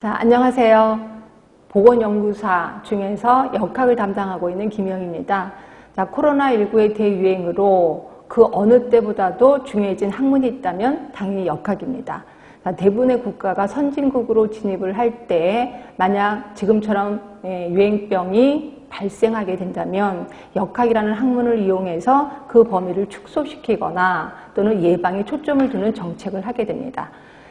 자, 안녕하세요. 보건연구사 중에서 역학을 담당하고 있는 김영입니다. 자, 코로나19의 대유행으로 그 어느 때보다도 중요해진 학문이 있다면 당연히 역학입니다. 자, 대부분의 국가가 선진국으로 진입을 할 때 만약 지금처럼 예, 유행병이 발생하게 된다면 역학이라는 학문을 이용해서 그 범위를 축소시키거나 또는 예방에 초점을 두는 정책을 하게 됩니다.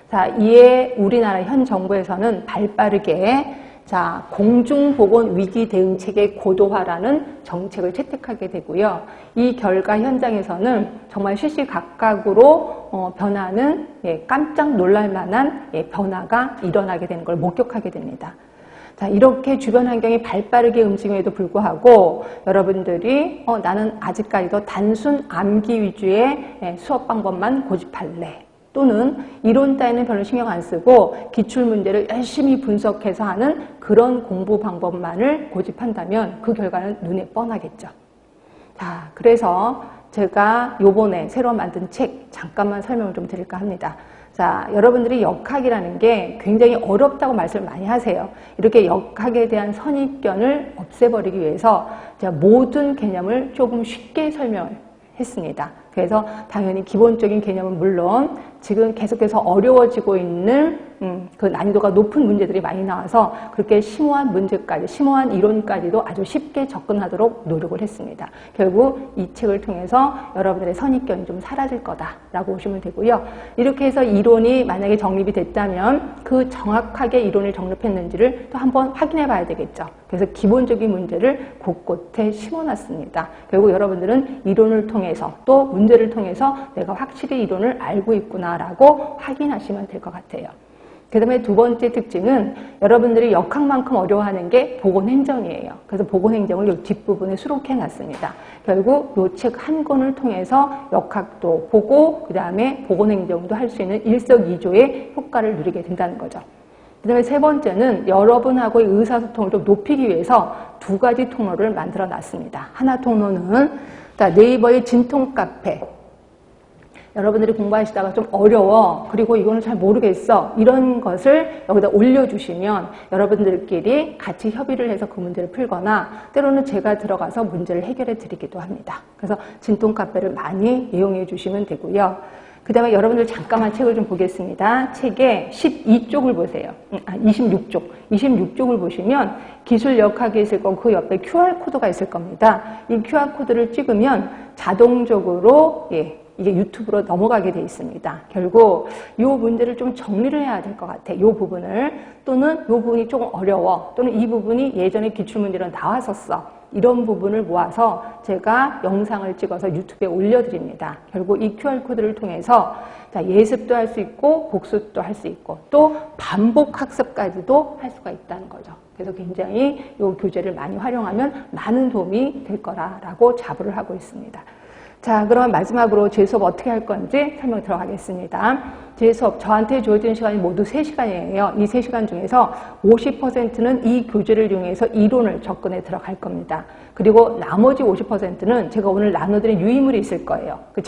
자, 이에 우리나라 현 정부에서는 발 빠르게 자, 공중보건 위기 대응 체계 고도화라는 정책을 채택하게 되고요. 이 결과 현장에서는 정말 시시각각으로 어, 변하는 예, 깜짝 놀랄 만한 예, 변화가 일어나게 되는 걸 목격하게 됩니다. 자, 이렇게 주변 환경이 발 빠르게 움직임에도 불구하고 여러분들이 어, 나는 아직까지도 단순 암기 위주의 예, 수업 방법만 고집할래. 또는 이론 따위는 별로 신경 안 쓰고 기출 문제를 열심히 분석해서 하는 그런 공부 방법만을 고집한다면 그 결과는 눈에 뻔하겠죠. 자, 그래서 제가 요번에 새로 만든 책 잠깐만 설명을 좀 드릴까 합니다. 자, 여러분들이 역학이라는 게 굉장히 어렵다고 말씀을 많이 하세요. 이렇게 역학에 대한 선입견을 없애버리기 위해서 모든 개념을 조금 쉽게 설명을 했습니다. 그래서 당연히 기본적인 개념은 물론 지금 계속해서 어려워지고 있는 음, 그 난이도가 높은 문제들이 많이 나와서 그렇게 심오한 문제까지, 심오한 이론까지도 아주 쉽게 접근하도록 노력을 했습니다. 결국 이 책을 통해서 여러분들의 선입견이 좀 사라질 거다라고 보시면 되고요. 이렇게 해서 이론이 만약에 정립이 됐다면 그 정확하게 이론을 정립했는지를 또 한번 확인해 봐야 되겠죠. 그래서 기본적인 문제를 곳곳에 심어놨습니다. 결국 여러분들은 이론을 통해서 또 문제를 통해서 내가 확실히 이론을 알고 있구나라고 확인하시면 될 것 같아요. 그 다음에 두 번째 특징은 여러분들이 역학만큼 어려워하는 게 보건행정이에요. 그래서 보건행정을 이 뒷부분에 수록해 놨습니다. 결국 이 책 한 권을 통해서 역학도 보고 그 다음에 보건행정도 할 수 있는 일석이조의 효과를 누리게 된다는 거죠. 그 다음에 세 번째는 여러분하고의 의사소통을 좀 높이기 위해서 두 가지 통로를 만들어 놨습니다. 하나 통로는 네이버의 진통 카페, 여러분들이 공부하시다가 좀 어려워. 그리고 이거는 잘 모르겠어. 이런 것을 여기다 올려주시면 여러분들끼리 같이 협의를 해서 그 문제를 풀거나 때로는 제가 들어가서 문제를 해결해 드리기도 합니다. 그래서 진통 카페를 많이 이용해 주시면 되고요. 그 다음에 여러분들 잠깐만 책을 좀 보겠습니다. 책의 12쪽을 보세요. 음, 아, 26쪽. 26쪽을 보시면 기술 역학이 있을 거고 그 옆에 QR코드가 있을 겁니다. 이 QR코드를 찍으면 자동적으로 예, 이게 유튜브로 넘어가게 돼 있습니다. 결국 이 문제를 좀 정리를 해야 될 것 같아. 이 부분을 또는 이 부분이 조금 어려워. 또는 이 부분이 예전에 기출문제로 나왔었어. 이런 부분을 모아서 제가 영상을 찍어서 유튜브에 올려드립니다. 결국 이 QR코드를 통해서 예습도 할 수 있고 복습도 할 수 있고 또 반복 학습까지도 할 수가 있다는 거죠. 그래서 굉장히 이 교재를 많이 활용하면 많은 도움이 될 거라고 자부를 하고 있습니다. 자, 그러면 마지막으로 제 수업 어떻게 할 건지 설명 들어가겠습니다. 제 수업, 저한테 주어진 시간이 모두 3시간이에요. 이 3시간 중에서 50%는 이 교재를 이용해서 이론을 접근해 들어갈 겁니다. 그리고 나머지 50%는 제가 오늘 나눠드린 유의물이 있을 거예요.